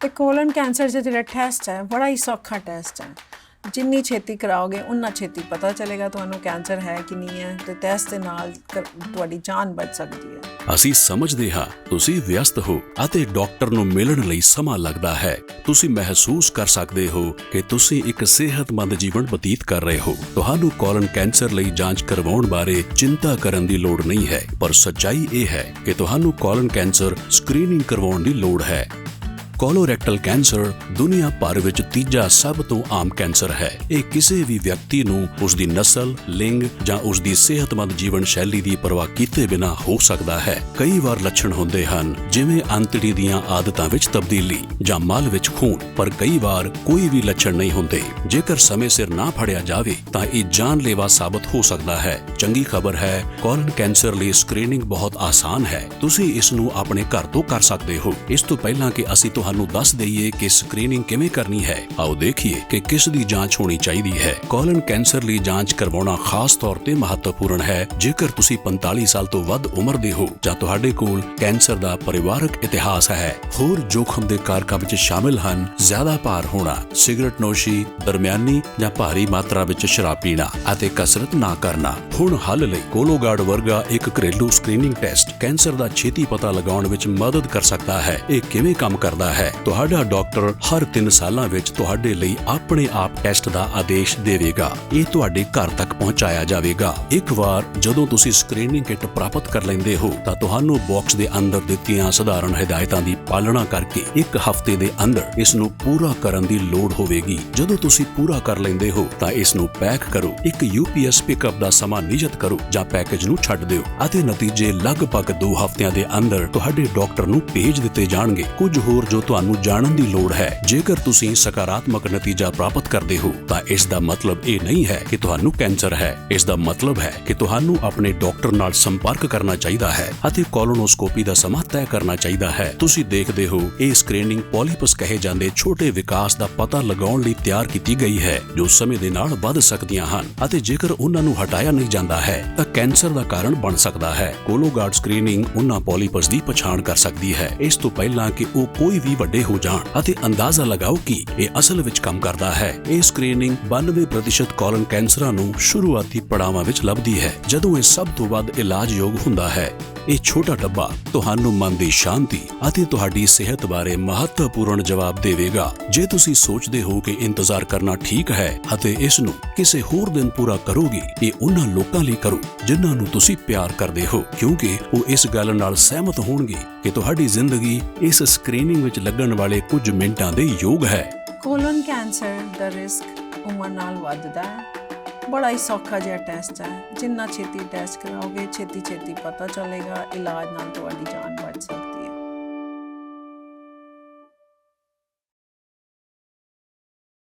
ਤੇ colon cancer ਜਿਹੜਾ test ਹੈ, ਬੜਾ ਹੀ ਸੌਖਾ ਟੈਸਟ ਹੈ। ਜਿੰਨੀ ਛੇਤੀ ਕਰਾਓਗੇ ਉਨਾ ਛੇਤੀ ਪਤਾ ਚੱਲੇਗਾ ਤੁਹਾਨੂੰ ਕੈਂਸਰ ਹੈ ਕਿ ਨਹੀਂ ਹੈ ਤੇ ਟੈਸਟ ਦੇ ਨਾਲ ਤੁਹਾਡੀ ਜਾਨ ਬਚ ਸਕਦੀ ਹੈ। ਅਸੀਂ ਸਮਝਦੇ ਹਾਂ, ਤੁਸੀਂ ਵਿਅਸਤ ਹੋ ਅਤੇ ਡਾਕਟਰ ਨੂੰ ਮਿਲਣ ਲਈ ਸਮਾਂ ਲੱਗਦਾ ਹੈ। ਤੁਸੀਂ ਮਹਿਸੂਸ ਕਰ ਸਕਦੇ ਹੋ ਕਿ ਤੁਸੀਂ ਇੱਕ ਸਿਹਤਮੰਦ ਜੀਵਨ ਬਤੀਤ ਕਰ ਰਹੇ ਹੋ। ਤੁਹਾਨੂੰ ਕੋਲਨ ਕੈਂਸਰ ਲਈ ਜਾਂਚ ਕਰਵਾਉਣ ਬਾਰੇ ਚਿੰਤਾ ਕਰਨ ਦੀ ਲੋੜ ਨਹੀਂ ਹੈ। ਪਰ ਸੱਚਾਈ ਇਹ ਹੈ ਕਿ ਤੁਹਾਨੂੰ ਕੋਲਨ ਕੈਂਸਰ ਸਕਰੀਨਿੰਗ ਕਰਵਾਉਣ ਦੀ ਲੋੜ ਹੈ। ਕੋਲੋਰੈਕਟਲ ਕੈਂਸਰ ਦੁਨੀਆ ਭਰ ਵਿੱਚ ਤੀਜਾ ਸਭ ਤੋਂ ਆਮ ਕੈਂਸਰ ਹੈ। ਇਹ ਕਿਸੇ ਵੀ ਵਿਅਕਤੀ ਨੂੰ ਉਸ ਦੀ ਨਸਲ, ਲਿੰਗ ਜਾਂ ਉਸ ਦੀ ਸਿਹਤਮੰਦ ਜੀਵਨ ਸ਼ੈਲੀ ਦੀ ਪਰਵਾਹ ਕੀਤੇ ਬਿਨਾਂ ਹੋ ਸਕਦਾ ਹੈ। ਕਈ ਵਾਰ ਲੱਛਣ ਹੁੰਦੇ ਹਨ, ਜਿਵੇਂ ਅੰਤੜੀ ਦੀਆਂ ਆਦਤਾਂ ਵਿੱਚ ਤਬਦੀਲੀ ਜਾਂ ਮਲ ਵਿੱਚ ਖੂਨ, ਪਰ ਕਈ ਵਾਰ ਕੋਈ ਵੀ ਲੱਛਣ ਨਹੀਂ ਹੁੰਦੇ। ਜੇਕਰ ਸਮੇਂ ਸਿਰ ਨਾ ਫੜਿਆ ਜਾਵੇ, ਤਾਂ ਇਹ ਜਾਨਲੇਵਾ ਸਾਬਤ ਹੋ ਸਕਦਾ ਹੈ। ਚੰਗੀ ਖਬਰ ਹੈ ਕੋਲਨ ਕੈਂਸਰ ਲਈ ਸਕਰੀਨਿੰਗ ਬਹੁਤ ਆਸਾਨ ਹੈ। ਤੁਸੀਂ ਇਸ ਨੂੰ ਆਪਣੇ ਘਰ ਤੋਂ ਕਰ ਸਕਦੇ ਹੋ। ਇਸ ਤੋਂ ਪਹਿਲਾਂ ਕਿ ਅਸੀਂ ਤੁਹਾਨੂੰ ਦੱਸ ਦਈਏ ਕਿ ਸਕਰੀਨਿੰਗ ਕਿਵੇਂ ਕਰਨੀ ਹੈ। ਆਓ ਦੇਖੀਏ ਕਿ ਕਿਸ ਦੀ ਜਾਂਚ ਹੋਣੀ ਚਾਹੀਦੀ ਹੈ। ਕੋਲਨ ਕੈਂਸਰ ਲਈ ਜਾਂਚ ਕਰਵਾਉਣਾ ਖਾਸ ਤੌਰ ਤੇ ਮਹੱਤਵਪੂਰਨ ਹੈ। ਜੇਕਰ ਤੁਸੀਂ 45 ਸਾਲ ਤੋਂ ਵੱਧ ਉਮਰ ਦੇ ਹੋ, ਜਾਂ ਤੁਹਾਡੇ ਕੋਲ ਕੈਂਸਰ ਦਾ ਪਰਿਵਾਰਕ ਇਤਿਹਾਸ ਹੈ, ਹੋਰ ਜੋਖਮ ਦੇ ਕਾਰਕਾਂ ਵਿੱਚ ਸ਼ਾਮਿਲ ਹਨ, ਜ਼ਿਆਦਾ ਭਾਰ ਹੋਣਾ, ਸਿਗਰਟ ਨੋਸ਼ੀ, ਦਰਮਿਆਨੀ, ਜਾਂ ਭਾਰੀ ਮਾਤਰਾ ਵਿੱਚ ਸ਼ਰਾਬ ਪੀਣਾ ਅਤੇ ਕਸਰਤ ਨਾ ਕਰਨਾ। ਹੁਣ ਹੱਲ ਲਈ ਕੋਲੋਗਾਰਡ ਵਰਗਾ ਇੱਕ ਘਰੇਲੂ ਸਕਰੀਨਿੰਗ ਟੈਸਟ ਕੈਂਸਰ ਦਾ ਛੇਤੀ ਪਤਾ ਲਗਾਉਣ ਵਿੱਚ ਮਦਦ ਕਰ ਸਕਦਾ ਹੈ। ਇਹ ਕਿਵੇਂ ਕੰਮ ਕਰਦਾ ਹੈ? ਤੁਹਾਡਾ ਡਾਕਟਰ ਹਰ 3 ਸਾਲਾਂ ਵਿੱਚ ਤੁਹਾਡੇ ਲਈ ਆਪਣੇ ਆਪ ਟੈਸਟ ਦਾ ਆਦੇਸ਼ ਦੇਵੇਗਾ। ਇਹ ਤੁਹਾਡੇ ਘਰ ਤੱਕ ਪਹੁੰਚਾਇਆ ਜਾਵੇਗਾ। ਇੱਕ ਵਾਰ ਜਦੋਂ ਤੁਸੀਂ ਸਕਰੀਨਿੰਗ ਕਿੱਟ ਪ੍ਰਾਪਤ ਕਰ ਲੈਂਦੇ ਹੋ, ਤਾਂ ਤੁਹਾਨੂੰ ਬਾਕਸ ਦੇ ਅੰਦਰ ਦਿੱਤੀਆਂ ਸਧਾਰਨ ਹਦਾਇਤਾਂ ਦੀ ਪਾਲਣਾ ਕਰਕੇ ਇੱਕ ਹਫ਼ਤੇ ਦੇ ਅੰਦਰ ਇਸ ਨੂੰ ਪੂਰਾ ਕਰਨ ਦੀ ਲੋੜ ਹੋਵੇਗੀ। ਜਦੋਂ ਤੁਸੀਂ ਪੂਰਾ ਕਰ ਲੈਂਦੇ ਹੋ, ਤਾਂ ਇਸ ਨੂੰ ਪੈਕ ਕਰੋ। ਇੱਕ UPS ਪਿਕਅਪ ਦਾ ਸਮਾਂ ਨਿਯਤ ਕਰੋ ਜਾਂ ਪੈਕੇਜ ਨੂੰ ਛੱਡ ਦਿਓ ਅਤੇ ਨਤੀਜੇ ਲਗਭਗ 2 ਹਫ਼ਤਿਆਂ ਦੇ ਅੰਦਰ ਤੁਹਾਡੇ ਡਾਕਟਰ ਨੂੰ ਭੇਜ ਦਿੱਤੇ ਜਾਣਗੇ। ਕੁਝ ਹੋਰ ਜੋ ਤੁਹਾਨੂੰ ਜਾਣਨ ਦੀ ਲੋੜ ਹੈ। ਜੇਕਰ ਤੁਸੀਂ ਸਕਾਰਾਤਮਕ ਨਤੀਜਾ ਪ੍ਰਾਪਤ ਕਰਦੇ ਹੋ, ਤਾਂ ਇਸ ਦਾ ਮਤਲਬ ਇਹ ਨਹੀਂ ਹੈ ਕਿ ਤੁਹਾਨੂੰ ਕੈਂਸਰ ਹੈ। ਇਸ ਦਾ ਮਤਲਬ ਹੈ ਕਿ ਤੁਹਾਨੂੰ ਆਪਣੇ ਡਾਕਟਰ ਨਾਲ ਸੰਪਰਕ ਕਰਨਾ ਚਾਹੀਦਾ ਹੈ ਅਤੇ ਕੋਲੋਨੋਸਕੋਪੀ ਦਾ ਸਮਾਂ ਤੈਅ ਕਰਨਾ ਚਾਹੀਦਾ ਹੈ। ਤੁਸੀਂ ਦੇਖਦੇ ਹੋ, ਇਹ ਸਕਰੀਨਿੰਗ ਪੋਲੀਪਸ ਕਹੇ ਜਾਂਦੇ ਛੋਟੇ ਵਿਕਾਸ ਦਾ ਪਤਾ ਲਗਾਉਣ ਲਈ ਤਿਆਰ ਕੀਤੀ ਗਈ ਹੈ, ਜੋ ਸਮੇਂ ਦੇ ਨਾਲ ਵੱਧ ਸਕਦੀਆਂ ਹਨ ਅਤੇ ਜੇਕਰ ਉਹਨਾਂ ਨੂੰ ਹਟਾਇਆ ਨਹੀਂ ਜਾਂਦਾ ਹੈ, ਤਾਂ ਕੈਂਸਰ ਦਾ ਕਾਰਨ ਬਣ ਸਕਦਾ ਹੈ। ਕੋਲੋਗਾਰਡ ਸਕ੍ਰੀਨਿੰਗ ਉਹਨਾਂ ਪੋਲੀਪਸ ਦੀ ਪਛਾਣ ਕਰ ਸਕਦੀ ਹੈ। ਇਸ ਤੋਂ ਪਹਿਲਾਂ ਕਿ ਉਹ ਕੋਈ ਵੀ ਵੱਡੇ ਹੋ ਜਾਣ ਅਤੇ ਅੰਦਾਜ਼ਾ ਲਗਾਓ ਕਿ ਇਹ ਅਸਲ ਵਿੱਚ ਕੰਮ ਕਰਦਾ ਹੈ। ਇਹ ਸਕਰੀਨਿੰਗ 92% ਕੋਲਨ ਕੈਂਸਰਾਂ ਨੂੰ ਸ਼ੁਰੂਆਤੀ ਪੜਾਵਾਂ ਵਿੱਚ ਲੱਭਦੀ ਹੈ, ਜਦੋਂ ਇਹ ਸਭ ਤੋਂ ਵੱਧ ਇਲਾਜਯੋਗ ਹੁੰਦਾ ਹੈ। ਇਹ ਛੋਟਾ ਡੱਬਾ ਤੁਹਾਨੂੰ ਮਨ ਦੀ ਸ਼ਾਂਤੀ ਅਤੇ ਤੁਹਾਡੀ ਸਿਹਤ ਬਾਰੇ ਮਹੱਤਵਪੂਰਨ ਜਵਾਬ ਦੇਵੇਗਾ। ਜੇ ਤੁਸੀਂ ਸੋਚਦੇ ਹੋ ਕਿ ਇੰਤਜ਼ਾਰ ਕਰਨਾ ਠੀਕ ਹੈ ਅਤੇ ਇਸ ਨੂੰ ਕਿਸੇ ਹੋਰ ਦਿਨ ਪੂਰਾ ਕਰੋਗੇ, ਇਹ ਉਹਨਾਂ ਲੋਕਾਂ ਲਈ ਕਰੋ ਜਿਨ੍ਹਾਂ ਨੂੰ ਤੁਸੀਂ ਪਿਆਰ ਕਰਦੇ ਹੋ, ਕਿਉਂਕਿ ਉਹ ਇਸ ਗੱਲ ਨਾਲ ਸਹਿਮਤ ਹੋਣਗੇ ਕਿ ਤੁਹਾਡੀ ਜ਼ਿੰਦਗੀ ਇਸ ਸਕਰੀਨਿੰਗ ਵਿੱਚ ਲੱਗਣ ਵਾਲੇ ਕੁਝ ਮਿੰਟਾਂ ਦੇ ਯੋਗ ਹੈ। ਕੋਲਨ ਕੈਂਸਰ ਦਾ ਰਿਸਕ ਉਮਰ ਨਾਲ ਵੱਧਦਾ ਹੈ। ਬੜਾ ਹੀ ਸੌਖਾ ਜਿਹਾ ਟੈਸਟ ਹੈ। ਜਿੰਨਾ ਛੇਤੀ ਟੈਸਟ ਕਰਾਓਗੇ ਛੇਤੀ ਛੇਤੀ ਪਤਾ ਚੱਲੇਗਾ, ਇਲਾਜ ਨਾਲ ਤੁਹਾਡੀ ਜਾਨ